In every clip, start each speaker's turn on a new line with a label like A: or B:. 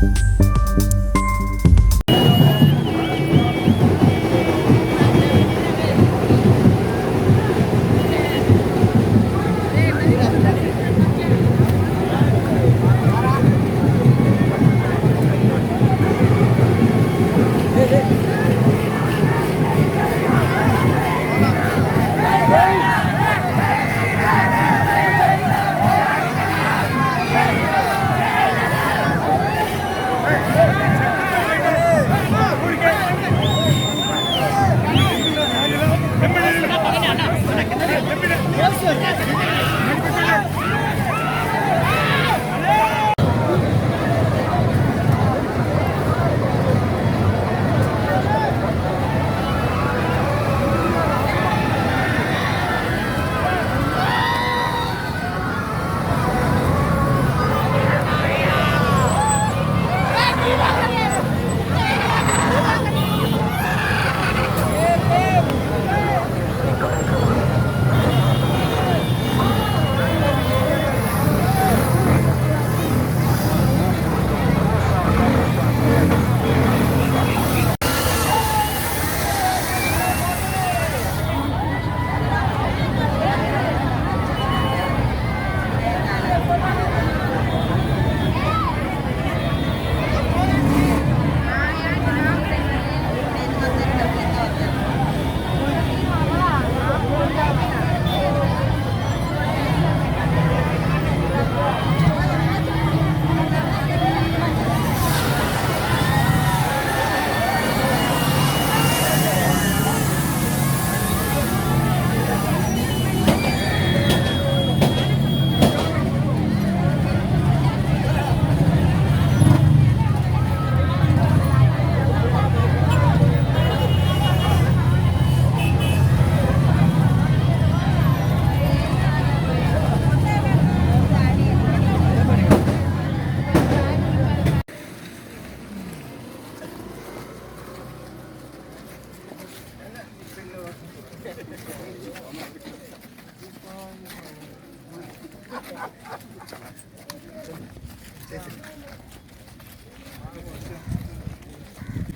A: Thank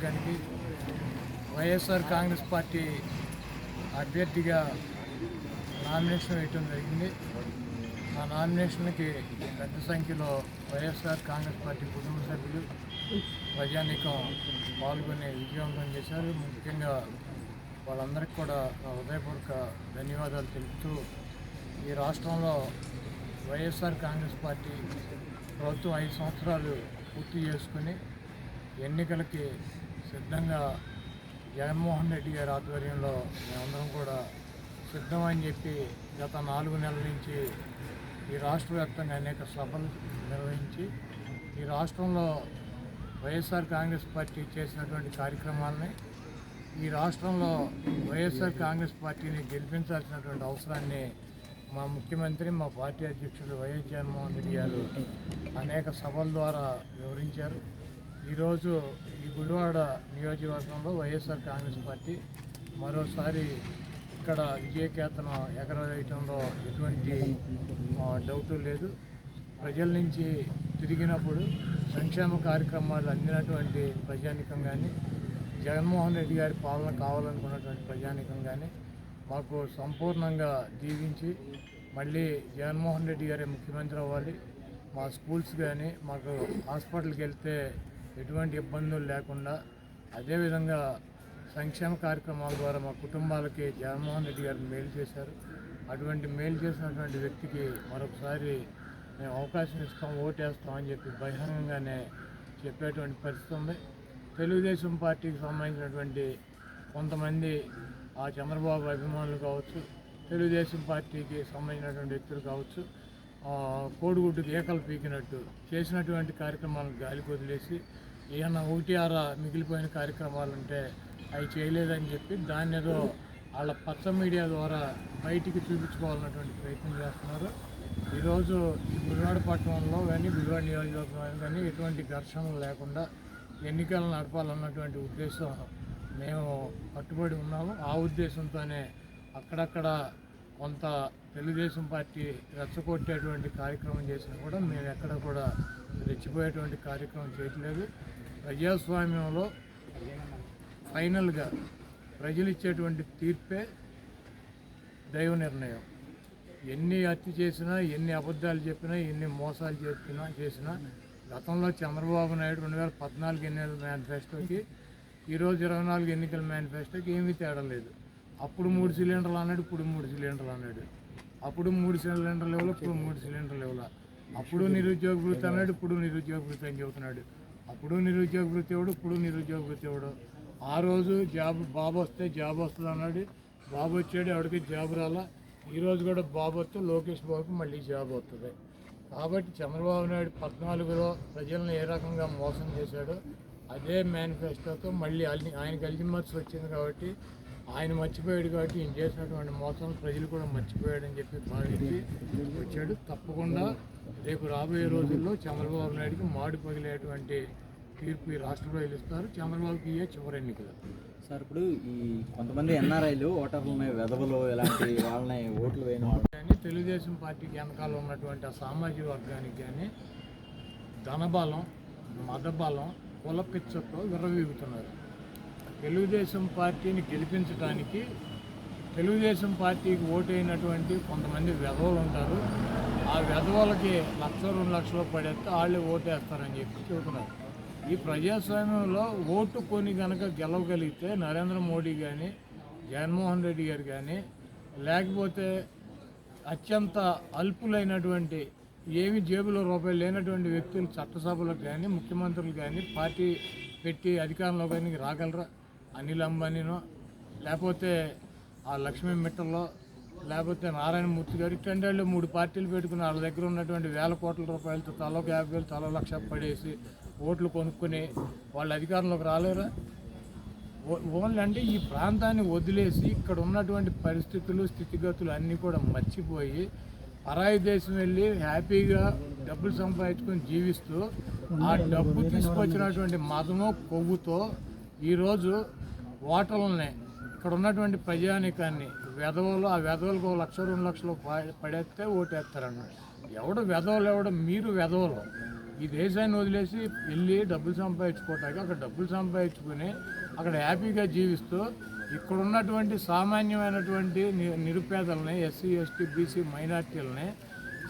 A: గారికి YSR Congress party అభ్యర్థిగా nomination వేయటం జరిగింది. ఆ నామినేషన్కి పెద్ద సంఖ్యలో వైఎస్ఆర్ కాంగ్రెస్ పార్టీ కుటుంబ సభ్యులు ప్రజానీకం పాల్గొని విజయవంతం చేశారు. ముఖ్యంగా వాళ్ళందరికీ కూడా హృదయపూర్వక ధన్యవాదాలు తెలుపుతూ ఈ రాష్ట్రంలో వైఎస్ఆర్ కాంగ్రెస్ పార్టీ ప్రభుత్వం ఐదు సంవత్సరాలు పూర్తి చేసుకుని ఎన్నికలకి సిద్ధంగా జగన్మోహన్ రెడ్డి గారి ఆధ్వర్యంలో మేమందరం కూడా సిద్ధమని చెప్పి గత నాలుగు నెలల నుంచి ఈ రాష్ట్ర వ్యాప్తంగా అనేక సభలు నిర్వహించి ఈ రాష్ట్రంలో వైఎస్ఆర్ కాంగ్రెస్ పార్టీ చేసినటువంటి కార్యక్రమాలని ఈ రాష్ట్రంలో వైఎస్ఆర్ కాంగ్రెస్ పార్టీని గెలిపించాల్సినటువంటి అవసరాన్ని మా ముఖ్యమంత్రి మా పార్టీ అధ్యక్షుడు వైఎస్ జగన్మోహన్ రెడ్డి గారు అనేక సభల ద్వారా వివరించారు. ఈరోజు ఈ గుడివాడ నియోజకవర్గంలో వైఎస్ఆర్ కాంగ్రెస్ పార్టీ మరోసారి ఇక్కడ విజయకేతనం ఎగరవేయటంలో ఎటువంటి డౌటు లేదు. ప్రజల నుంచి తిరిగినప్పుడు సంక్షేమ కార్యక్రమాలు అందినటువంటి ప్రజానికం కానీ జగన్మోహన్ రెడ్డి గారి పాలన కావాలనుకున్నటువంటి ప్రజానికం కానీ మాకు సంపూర్ణంగా దీవించి మళ్ళీ జగన్మోహన్ రెడ్డి గారే ముఖ్యమంత్రి అవ్వాలి. మా స్కూల్స్ కానీ మాకు హాస్పిటల్కి వెళ్తే ఎటువంటి ఇబ్బందులు లేకుండా అదేవిధంగా సంక్షేమ కార్యక్రమాల ద్వారా మా కుటుంబాలకి జగన్మోహన్ రెడ్డి గారు మేలు చేశారు. అటువంటి మేలు చేసినటువంటి వ్యక్తికి మరొకసారి మేము అవకాశం ఇస్తాం ఓటేస్తాం అని చెప్పి బహిరంగంగానే చెప్పేటువంటి పరిస్థితి ఉంది. తెలుగుదేశం పార్టీకి సంబంధించినటువంటి కొంతమంది ఆ చంద్రబాబు అభిమానులు కావచ్చు తెలుగుదేశం పార్టీకి సంబంధించినటువంటి వ్యక్తులు కావచ్చు ఆ, కోడిగుడ్డుకి ఏకలు పీకినట్టు చేసినటువంటి కార్యక్రమాలను గాలికి వదిలేసి ఏమన్నా ఒకటి ఆర మిగిలిపోయిన కార్యక్రమాలు ఉంటే అవి చేయలేదని చెప్పి దాన్ని ఏదో వాళ్ళ పచ్చ మీడియా ద్వారా బయటికి చూపించుకోవాలన్నటువంటి ప్రయత్నం చేస్తున్నారు. ఈరోజు ఈ గుడివాడ పట్టణంలో కానీ గుడివాడ నియోజకవర్గంలో కానీ ఎటువంటి ఘర్షణలు లేకుండా ఎన్నికలు నడపాలన్నటువంటి ఉద్దేశం మేము కట్టుబడి ఉన్నాము. ఆ ఉద్దేశంతోనే అక్కడక్కడ కొంత తెలుగుదేశం పార్టీ రెచ్చగొట్టేటువంటి కార్యక్రమం చేసినా కూడా మేము ఎక్కడ కూడా రెచ్చిపోయేటువంటి కార్యక్రమం చేయట్లేదు. ప్రజాస్వామ్యంలో ఫైనల్గా ప్రజలు ఇచ్చేటువంటి తీర్పే దైవ నిర్ణయం. ఎన్ని హత్య చేసినా ఎన్ని అబద్ధాలు చెప్పినా ఎన్ని మోసాలు చెప్పినా చేసినా గతంలో చంద్రబాబు నాయుడు రెండు వేల పద్నాలుగు ఎన్నికల మేనిఫెస్టోకి ఈరోజు ఇరవై నాలుగు ఎన్నికల మేనిఫెస్టోకి ఏమీ తేడా లేదు. అప్పుడు మూడు సిలిండర్లు అన్నాడు ఇప్పుడు మూడు సిలిండర్లు అన్నాడు. అప్పుడు మూడు సిలిండర్లు ఇవ్వాలి ఇప్పుడు మూడు సిలిండర్లు ఇవ్వాలి అప్పుడు నిరుద్యోగ వృత్తి అన్నాడు ఇప్పుడు నిరుద్యోగ వృత్తి అని చెబుతున్నాడు. అప్పుడు నిరుద్యోగ వృత్తి ఇవ్వడు ఇప్పుడు నిరుద్యోగ వృత్తి ఇవ్వడు ఆ రోజు జాబ్ బాబు వస్తే జాబ్ వస్తుంది అన్నాడు. బాబు వచ్చాడు ఆవిడకి జాబ్ రాలా? ఈ రోజు కూడా బాబు వస్తే లోకేష్ బాబుకి మళ్ళీ జాబ్ వస్తుంది. కాబట్టి చంద్రబాబు నాయుడు పద్నాలుగులో ప్రజలను ఏ రకంగా మోసం చేశాడో అదే మేనిఫెస్టోతో మళ్ళీ అల్లి- ఆయనకి అల్జిమర్స్ వచ్చింది కాబట్టి ఆయన మర్చిపోయాడు కాబట్టి ఈయన చేసినటువంటి మోసం ప్రజలు కూడా మర్చిపోయాడని చెప్పి భావించి వచ్చాడు. తప్పకుండా రేపు రాబోయే రోజుల్లో చంద్రబాబు నాయుడుకి మాడు పగిలేటువంటి తీర్పు ఈ రాష్ట్ర ప్రజలు ఇస్తారు చంద్రబాబుకి ఇయ్యే చివరి ఎన్నికలు.
B: సార్ ఇప్పుడు ఈ కొంతమంది ఎన్ఆర్ఐలు ఓటర్లని వెధవలు ఇలాంటి వాళ్ళని ఓట్లు వేయని వాళ్ళు.
A: కానీ తెలుగుదేశం పార్టీకి వెనకాల ఉన్నటువంటి ఆ సామాజిక వర్గానికి కానీ ధనబలం మదబలం కులపిచ్చతో విర్రవీగుతున్నారు. తెలుగుదేశం పార్టీని గెలిపించడానికి తెలుగుదేశం పార్టీకి ఓటైనటువంటి కొంతమంది వెధవలు ఉంటారు. ఆ వెధవలకి లక్ష రెండు లక్షలు పడేస్తే వాళ్ళే ఓటేస్తారని చెప్పి చెబుతున్నారు. ఈ ప్రజాస్వామ్యంలో ఓటు కొని కనుక గెలవగలిగితే నరేంద్ర మోడీ కానీ జగన్మోహన్ రెడ్డి గారు కానీ లేకపోతే అత్యంత అల్పులైనటువంటి ఏమి జేబులో రూపాయలు లేనటువంటి వ్యక్తులు చట్టసభలకు కానీ ముఖ్యమంత్రులు కానీ పార్టీ పెట్టి అధికారంలో కానీ రాగలరా? అనిల్ అంబానీనో? లేకపోతే ఆ లక్ష్మీ మిట్టల్లో లేకపోతే నారాయణమూర్తి గారు? ఇట్లాంటి మూడు పార్టీలు పెట్టుకుని వాళ్ళ దగ్గర ఉన్నటువంటి వేల కోట్ల రూపాయలతో తలకు యాభై వేలు తల లక్ష పడేసి ఓట్లు కొనుక్కొని వాళ్ళ అధికారంలోకి రాలేరా? ఓన్లీ అంటే ఈ ప్రాంతాన్ని వదిలేసి ఇక్కడ ఉన్నటువంటి పరిస్థితులు స్థితిగతులు అన్నీ కూడా మర్చిపోయి పరాయి దేశం వెళ్ళి హ్యాపీగా డబ్బులు సంపాదించుకొని జీవిస్తూ ఆ డబ్బు తీసుకొచ్చినటువంటి మదము కొవ్వుతో ఈరోజు ఓటర్లని ఇక్కడ ఉన్నటువంటి ప్రజానికాన్ని వెధవలు ఆ వెధవలకు ఒక లక్ష రెండు లక్షలు పడేస్తే ఓటేస్తారన్నమాట. ఎవడు వెధవలు ఎవడు మీరు వెధవలు. ఈ దేశాన్ని వదిలేసి వెళ్ళి డబ్బులు సంపాదించుకోవటానికి అక్కడ డబ్బులు సంపాదించుకుని అక్కడ హ్యాపీగా జీవిస్తూ ఇక్కడ ఉన్నటువంటి సామాన్యమైనటువంటి ని- నిరుపేదలని ఎస్సీ ఎస్టీ బీసీ మైనార్టీలని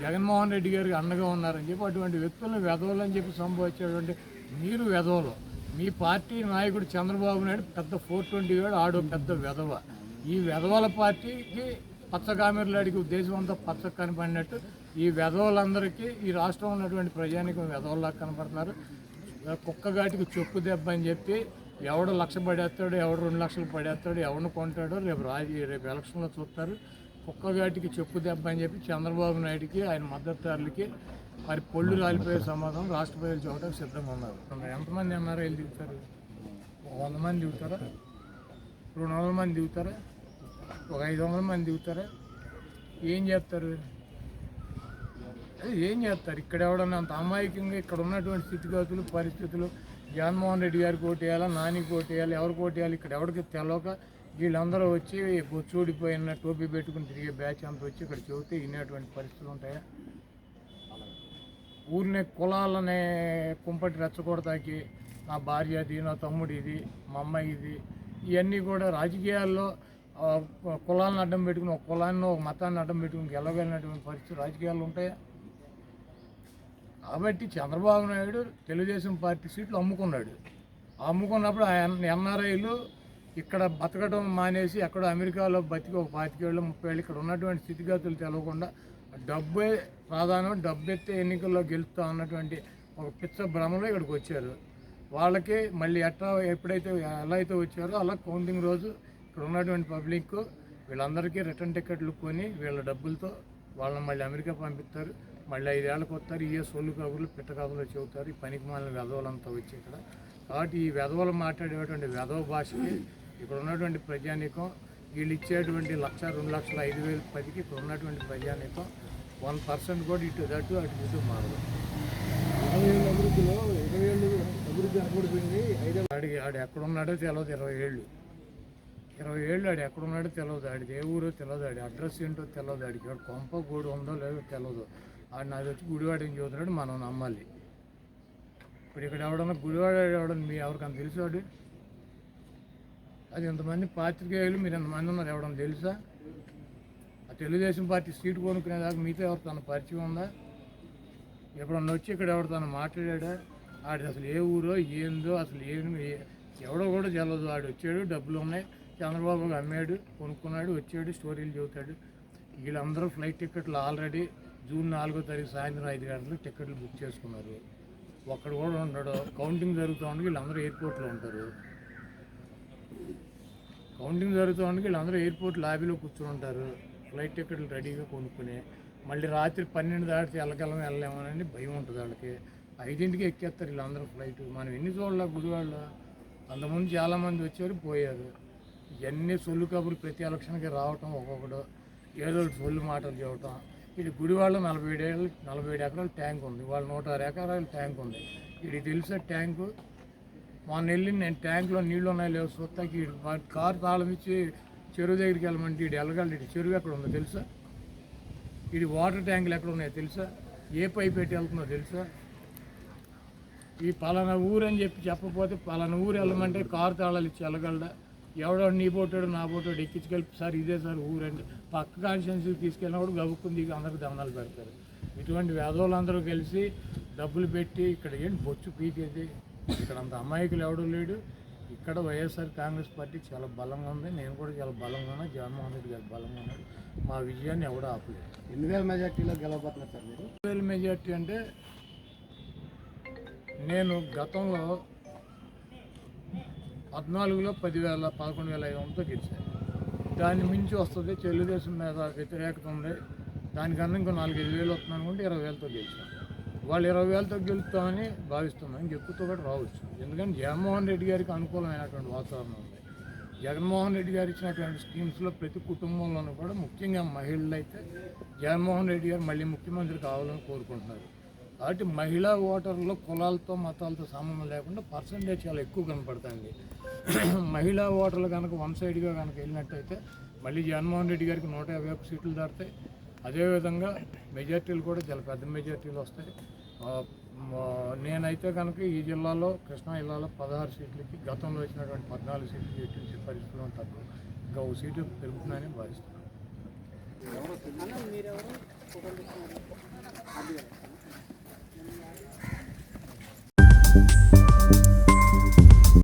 A: జగన్మోహన్ రెడ్డి గారికి అండగా ఉన్నారని చెప్పి అటువంటి వ్యక్తులను వెధవులు అని చెప్పి సంభవించేటువంటి మీరు వెధవలు మీ పార్టీ నాయకుడు చంద్రబాబు నాయుడు పెద్ద ఫోర్ ట్వంటీ ఏడు ఆడో పెద్ద వెధవ ఈ వెధవల పార్టీకి పచ్చ అడిగి ఉద్దేశం అంతా పచ్చ కనపడినట్టు ఈ వెధవలందరికీ ఈ రాష్ట్రంలో ఉన్నటువంటి ప్రజానికం వెధవల్లా కనపడుతున్నారు. కుక్కగాటికి చెప్పు దెబ్బ అని చెప్పి ఎవడు లక్ష పడేస్తాడు ఎవడు రెండు లక్షలు పడేస్తాడు ఎవరిని కొంటాడో రేపు రాజు రేపు ఎలక్షన్లో చూస్తారు. కుక్కగాటికి చెప్పు దెబ్బ అని చెప్పి చంద్రబాబు నాయుడికి ఆయన మద్దతుదారులకి మరి పొళ్ళు రాలిపోయే సమాధానం రాష్ట్ర ప్రజలు చూడడానికి సిద్ధంగా ఉన్నారు. ఎంతమంది ఎన్ఆర్ఐలు దిగుతారు? ఒక వంద మంది దిగుతారా? రెండు వందల మంది దిగుతారా? ఒక ఐదు వందల మంది దిగుతారా? ఏం చేస్తారు? ఏం చేస్తారు? ఇక్కడ ఎవడన్నా అంత అమాయకంగా ఇక్కడ ఉన్నటువంటి స్థితిగతులు పరిస్థితులు జగన్మోహన్ రెడ్డి గారికి ఓటేయాలా నానికి ఓటేయాలి ఎవరికి ఓటేయాలి ఇక్కడ ఎవరికి తెలవక వీళ్ళందరూ వచ్చి బొచ్చూడిపోయిన టోపీ పెట్టుకుని తిరిగే బ్యాచ్ అంతా వచ్చి ఇక్కడ చెబితే ఇనేటువంటి పరిస్థితులు ఉంటాయా? ఊరిని కులాలనే కుంపటి రెచ్చగొడతాకి నా భార్య అది నా తమ్ముడు ఇది మా అమ్మాయి ఇది ఇవన్నీ కూడా రాజకీయాల్లో కులాలను అడ్డం పెట్టుకుని ఒక కులాన్ని ఒక మతాన్ని అడ్డం పెట్టుకుని గెలవగలిగినటువంటి పరిస్థితి రాజకీయాలు ఉంటాయా? కాబట్టి చంద్రబాబు నాయుడు తెలుగుదేశం పార్టీ సీట్లు అమ్ముకున్నాడు. అమ్ముకున్నప్పుడు ఆ ఎన్- ఎన్ఆర్ఐలు ఇక్కడ బతకడం మానేసి అక్కడ అమెరికాలో బతికి ఒక పాతికేళ్ళు ముప్పై ఏళ్ళు ఇక్కడ ఉన్నటువంటి స్థితిగతులు తెలవకుండా డబ్బే ప్రాధాన్యం డబ్బు ఎత్తే ఎన్నికల్లో గెలుస్తా అన్నటువంటి ఒక పిచ్చ భ్రమలో ఇక్కడికి వచ్చారు. వాళ్ళకి మళ్ళీ ఎట్లా ఎప్పుడైతే ఎలా అయితే వచ్చారో అలా కౌంటింగ్ రోజు ఇక్కడ ఉన్నటువంటి పబ్లిక్ వీళ్ళందరికీ రిటర్న్ టికెట్లు కొని వీళ్ళ డబ్బులతో వాళ్ళని మళ్ళీ అమెరికా పంపిస్తారు. మళ్ళీ ఐదేళ్ళకి వస్తారు ఇవే సొల్లు కబుర్లు పిట్ట కబుర్లు చెబుతారు. ఈ పనికి మాలిన వెధవలంతా వచ్చి ఇక్కడ. కాబట్టి ఈ వెధవలు మాట్లాడేటువంటి వెధవ భాషకి ఇక్కడ ఉన్నటువంటి ప్రజానీకం వీళ్ళు ఇచ్చేటువంటి లక్ష రెండు లక్షల ఐదు వేలు పదికి ఇక్కడ ఉన్నటువంటి ప్రజానీకం వన్ పర్సెంట్ కూడా ఇటు దట్టు అటు ఇటు మారదు.
C: అభివృద్ధిలో ఇరవై ఏళ్ళు అభివృద్ధి ఐదు
A: ఆడికి ఆడు ఎక్కడ ఉన్నాడో తెలియదు ఇరవై ఏళ్ళు. ఇరవై ఏళ్ళు ఆడు ఎక్కడున్నాడో తెలియదు ఆడిది ఏ ఊరో తెలియదు ఆడి అడ్రస్ ఏంటో తెలియదు ఆడికి ఆడు కొంప గూడు ఉందో లేదో తెలియదు ఆడు నాది వచ్చి గుడివాడని చూస్తున్నాడు మనం నమ్మాలి. ఇప్పుడు ఇక్కడ ఎవడన్నా గుడివాడ ఎవడన్నా మీ ఎవరికన్నా తెలుసు వాడు? అది ఇంతమంది పాత్రికేయులు మీరు ఎంతమంది ఉన్నారు ఎవడన్నా తెలుసా? ఆ తెలుగుదేశం పార్టీ సీటు కొనుక్కునేదాకా మీతో ఎవరు తన పరిచయం ఉందా? ఎప్పుడన్నా వచ్చి ఇక్కడ ఎవరు తను మాట్లాడా? ఆడి అసలు ఏ ఊరో ఏందో అసలు ఏమి ఎవడో కూడా తెలదు ఆడు వచ్చాడు డబ్బులు ఉన్నాయి. చంద్రబాబు అమ్మాడు కొనుక్కున్నాడు వచ్చాడు స్టోరీలు చెబుతాడు వీళ్ళందరూ ఫ్లైట్ టికెట్లు ఆల్రెడీ జూన్ నాలుగో తారీఖు సాయంత్రం ఐదు గంటలకు టికెట్లు బుక్ చేసుకున్నారు. ఒక్కడు కూడా ఉండడు. కౌంటింగ్ జరుగుతూ ఉండగా వీళ్ళందరూ ఎయిర్పోర్ట్లో ఉంటారు. కౌంటింగ్ జరుగుతూ ఉండగా వీళ్ళందరూ ఎయిర్పోర్ట్ లాబీలో కూర్చొని ఉంటారు. ఫ్లైట్ టికెట్లు రెడీగా కొనుక్కుని మళ్ళీ రాత్రి పన్నెండు దాటితే వెళ్ళగలం వెళ్ళలేమని భయం ఉంటుంది వాళ్ళకి. ఐదింటికి ఎక్కేస్తారు వీళ్ళందరూ ఫ్లైట్. మనం ఎన్ని చూడాల గుడివాళ్ళ? అంతకుముందు చాలామంది వచ్చారు పోయారు. ఇవన్నీ సొల్లు కబుర్లు ప్రతి ఎలక్షన్కి రావటం ఒక్కొక్కడు. ఏదో సొల్లు మాటలు చెప్పటం. ఇది గుడివాళ్ళ నలభై ఏడు ఏళ్ళు నలభై ఏడు ఎకరాల ట్యాంక్ ఉంది. వాళ్ళ నూట ఆరు ఎకరాల ట్యాంక్ ఉంది. ఇది తెలిసే ట్యాంకు? మొన్న వెళ్ళి నేను ట్యాంక్లో నీళ్ళు ఉన్నాయి లేవు సొత్తకి కారు తాళం ఇచ్చి చెరువు దగ్గరికి వెళ్ళమంటే ఇటు వెళ్ళగలడు. ఇటు చెరువు ఎక్కడ ఉందో తెలుసా? ఇది వాటర్ ట్యాంకులు ఎక్కడ ఉన్నాయో తెలుసా? ఏ పైప్ పెట్టి వెళ్తుందో తెలుసా? ఈ పలానా ఊరు అని చెప్పి చెప్పకపోతే పలానా ఊరు వెళ్ళమంటే కారు తాళాలు ఇచ్చి వెళ్ళగలడా? ఎవడో నీ పోటాడు నా పోటాడు ఎక్కించుకెళ్ళి సార్ ఇదే సార్ ఊరు అంటే పక్క కాన్స్టిట్యున్సీకి తీసుకెళ్ళినప్పుడు గబుక్కుని దిగి అందరికి దండాలు పెడతారు. ఇటువంటి వేదవులందరూ కలిసి డబ్బులు పెట్టి ఇక్కడ ఏంటి బొచ్చు పీకేది? ఇక్కడ అంత అమాయకులు ఎవడూ లేడు. ఇక్కడ వైఎస్ఆర్ కాంగ్రెస్ పార్టీ చాలా బలంగా ఉంది. నేను కూడా చాలా బలంగా ఉన్నా. జగన్మోహన్ రెడ్డి గారు బలంగా ఉన్నాడు మా విజయాన్ని ఎవడో ఆపలేదు.
C: ఎన్ని వేల మెజార్టీలో గెలవబోతున్నారు సార్ మీరు?
A: వేల మెజార్టీ అంటే నేను గతంలో పద్నాలుగులో పదివేల పదకొండు వేల ఐదు వందలతో గెలిచాను దాన్ని మించి వస్తుంది తెలుగుదేశం మీద వ్యతిరేకత ఉంది దానికన్నా ఇంకో నాలుగైదు వేలు వస్తుంది అనుకుంటే ఇరవై వేలతో గెలిచాను వాళ్ళు ఇరవై వేలతో గెలుస్తామని భావిస్తున్నాం. ఎక్కువతో కూడా రావచ్చు. ఎందుకంటే జగన్మోహన్ రెడ్డి గారికి అనుకూలమైనటువంటి వాతావరణం ఉంది. జగన్మోహన్ రెడ్డి గారు ఇచ్చినటువంటి స్కీమ్స్లో ప్రతి కుటుంబంలోనూ కూడా ముఖ్యంగా మహిళలు అయితే జగన్మోహన్ రెడ్డి గారు మళ్ళీ ముఖ్యమంత్రి కావాలని కోరుకుంటున్నారు. కాబట్టి మహిళా ఓటర్లు కులాలతో మతాలతో సంబంధం లేకుండా పర్సంటేజ్ చాలా ఎక్కువ కనపడుతుంది మహిళా ఓటర్లు కనుక వన్ సైడ్గా కనుక వెళ్ళినట్టయితే మళ్ళీ జగన్మోహన్ రెడ్డి గారికి నూట యాభై ఒక్క సీట్లు దాటుతాయి అదేవిధంగా మెజార్టీలు కూడా చాలా పెద్ద మెజార్టీలు వస్తాయి. నేనైతే కనుక ఈ జిల్లాలో కృష్ణా జిల్లాలో పదహారు సీట్లకి గతంలో వచ్చినటువంటి పద్నాలుగు సీట్లు ఎట్టి పరిస్థితులు తక్కువ ఇంకా ఒక సీటు పెరుగుతున్నాయని భావిస్తున్నాను.